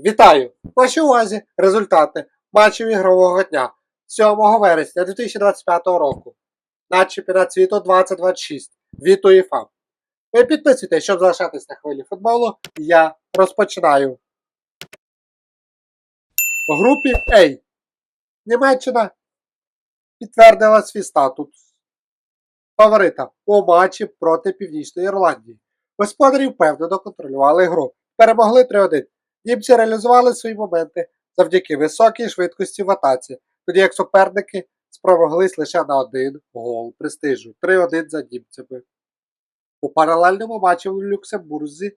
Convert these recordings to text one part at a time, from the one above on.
Вітаю! В вашій увазі результати матчів ігрового дня 7 вересня 2025 року на чемпіонат світу 2026 від УЄФА. Ви підписуйтесь, щоб залишатись на хвилі футболу. Я розпочинаю. В групі А. Німеччина підтвердила свій статус фаворита у матчі проти Північної Ірландії. Господарі впевнено контролювали гру. Перемогли 3-1. Німці реалізували свої моменти завдяки високій швидкості в атаці, тоді як суперники спромоглись лише на один гол престижу 3-1 за німцями. У паралельному матчі в Люксембурзі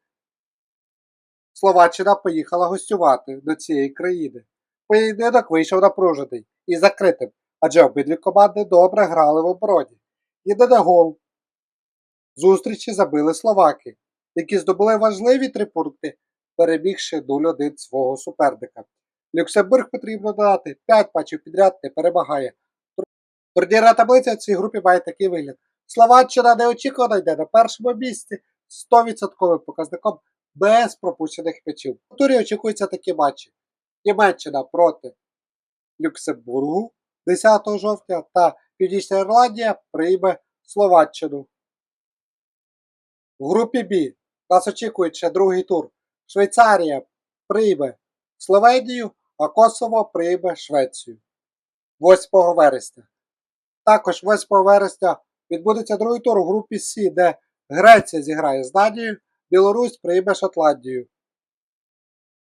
Словаччина поїхала гостювати до цієї країни. Поєдинок вийшов напружений і закритим, адже обидві команди добре грали в обороні. Єдиний гол зустрічі забили словаки, які здобули важливі три пункти перемігши 0-1 свого суперника. Люксембург потрібно додати 5 матчів підряд не перемагає. Турнірна таблиця в цій групі має такий вигляд. Словаччина неочікувано йде на першому місці з 100% показником без пропущених м'ячів. У турі очікуються такі матчі. Німеччина проти Люксембургу 10 жовтня та Північна Ірландія прийме Словаччину. В групі Б нас очікує ще другий тур. Швейцарія прийме Словенію, а Косово прийме Швецію 8 вересня. Також 8 вересня відбудеться другий тур у групі С, де Греція зіграє з Данією, Білорусь прийме Шотландію.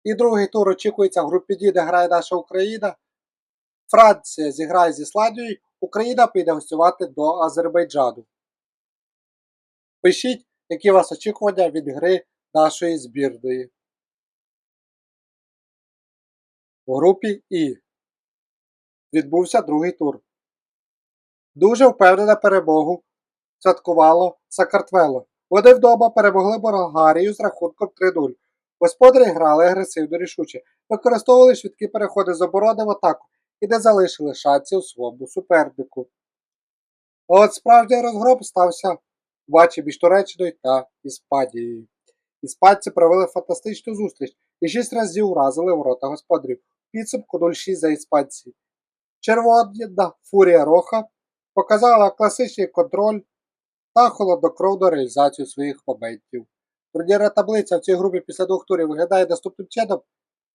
І другий тур очікується в групі Д, де грає наша Україна. Франція зіграє з Ісландією, Україна піде гостювати до Азербайджану. Пишіть, які у вас очікування від гри нашої збірної. У групі І відбувся другий тур. Дуже впевнена перемогу святкувало Сакартвело. Вони вдома перемогли Болгарію з рахунком 3-0. Господарі грали агресивно рішуче, використовували швидкі переходи з оборони в атаку і не залишили шансів своєму супернику. А от справжній розгром стався в матчі між Туреччиною та Іспанією. Іспанці провели фантастичну зустріч і шість разів уразили ворота господарів. Підсумку 0-6 за іспанці. Червона фурія Роха показала класичний контроль та холоднокровну реалізацію своїх моментів. Турнірна таблиця в цій групі після двох турів виглядає наступним чином.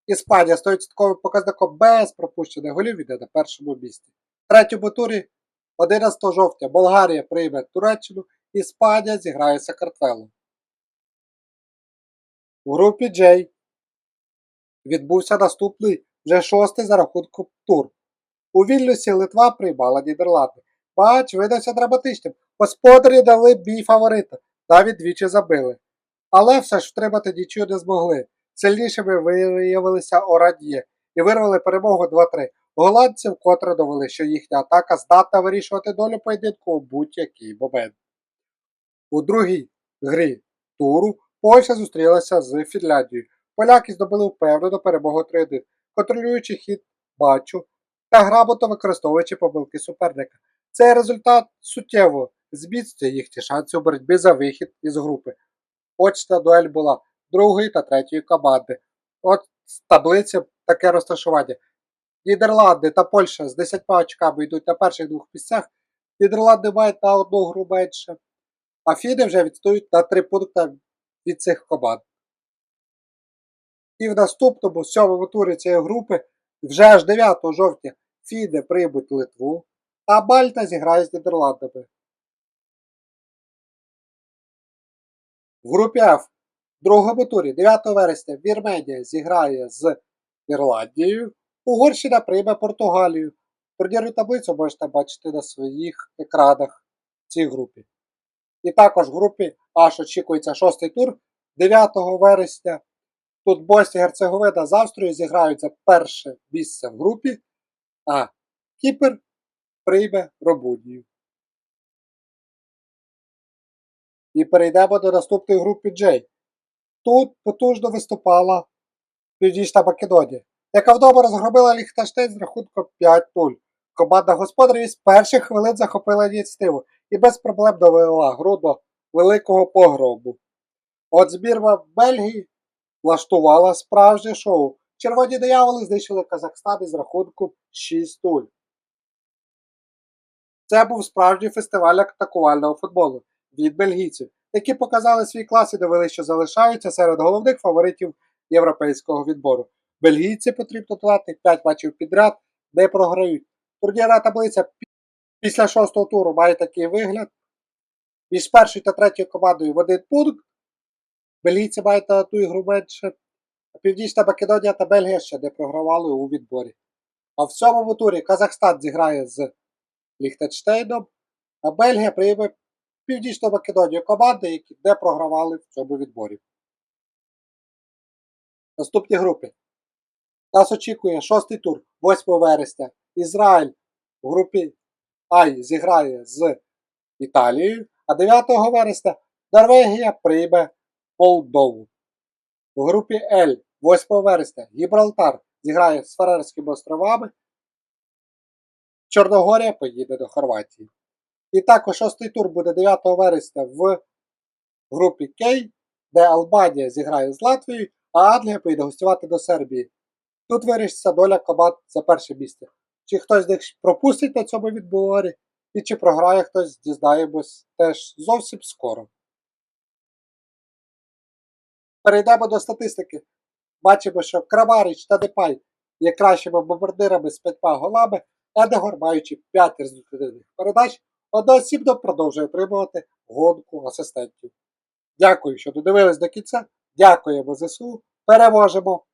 Іспанія з 100% показником без пропущених голів іде на першому місці. В третьому турі 11 жовтня Болгарія прийме Туреччину, Іспанія зіграє Сакартвело. У групі J відбувся наступний вже шостий за рахунком тур. У Вільнюсі Литва приймала Нідерланди. Матч видався драматичним. Господарі дали бій фаворита, навіть двічі забили. Але все ж втримати нічого не змогли. Сильнішими виявилися Орадіє і вирвали перемогу 2-3. Голландці вкотре довели, що їхня атака здатна вирішувати долю поєдинку у будь-який момент. У другій грі туру Польща зустрілася з Фінляндією. Поляки здобули впевнену перемогу 3-1, контролюючи хід матчу та грамотно використовуючи помилки суперника. Цей результат суттєво зміцнює їхні шанси у боротьбі за вихід із групи. Очна дуель була другої та третьої команди. От з таблиці таке розташування. Нідерланди та Польща з 10 очками йдуть на перших двох місцях. Нідерланди мають на одну гру менше, а Фіни вже відстають на 3 пункти від цих команд. І в наступному сьомому турі цієї групи вже аж 9 жовтня Фіни приймуть Литву, а Мальта зіграє з Нідерландами. В групі F в другому турі 9 вересня Вірменія зіграє з Ірландією, Угорщина прийме Португалію. Турнірну таблицю можете бачити на своїх екранах в цій групі. І також в групі аж очікується шостий тур 9 вересня. Тут Боснія Герцеговина з Австрією зіграють за перше місце в групі, а Кіпр прийме Румунію. І перейдемо до наступної групи J. Тут потужно виступала Північна Македонія, яка вдома розгромила Ліхташтейн з рахунком 5-0. Команда господарів з перших хвилин захопила ініціативу і без проблем довела гру до великого погробу. От збірна Бельгії влаштувала справжнє шоу. Червоні дияволи знищили Казахстан із рахунку 6-0. Це був справжній фестиваль атакувального футболу від бельгійців, які показали свій клас і довели, що залишаються серед головних фаворитів європейського відбору. Бельгійці потрібно додати 5 матчів підряд, де програють. Турнірна таблиця після шостого туру має такий вигляд. Між першою та третьою командою в один пункт. Бельгійці мають на ту ігру менше. А Північна Македонія та Бельгія ще не програвали у відборі. А в сьомому турі Казахстан зіграє з Ліхтенштейном, а Бельгія прийме Північну Македонію команди, які не програвали в цьому відборі. Наступні групи. Нас очікує шостий тур 8 вересня. Ізраїль в групі Ай зіграє з Італією, а 9 вересня Норвегія прийме Молдову. В групі Л 8 вересня Гібралтар зіграє з Фарерськими островами. Чорногорія поїде до Хорватії. І також шостий тур буде 9 вересня в групі Кей, де Албанія зіграє з Латвією, а Англія поїде гостювати до Сербії. Тут вирішиться доля команд за перше місце. Чи хтось з них пропустить на цьому відборі, і чи програє хтось, дізнаємось теж зовсім скоро. Перейдемо до статистики. Бачимо, що Крамарич та Депай є кращими бомбардирами з п'ятьма голами, Едегор, маючи 5 результативних передач, одноосібно продовжує отримувати гонку асистентів. Дякую, що додивились до кінця. Дякуємо ЗСУ. Переможемо!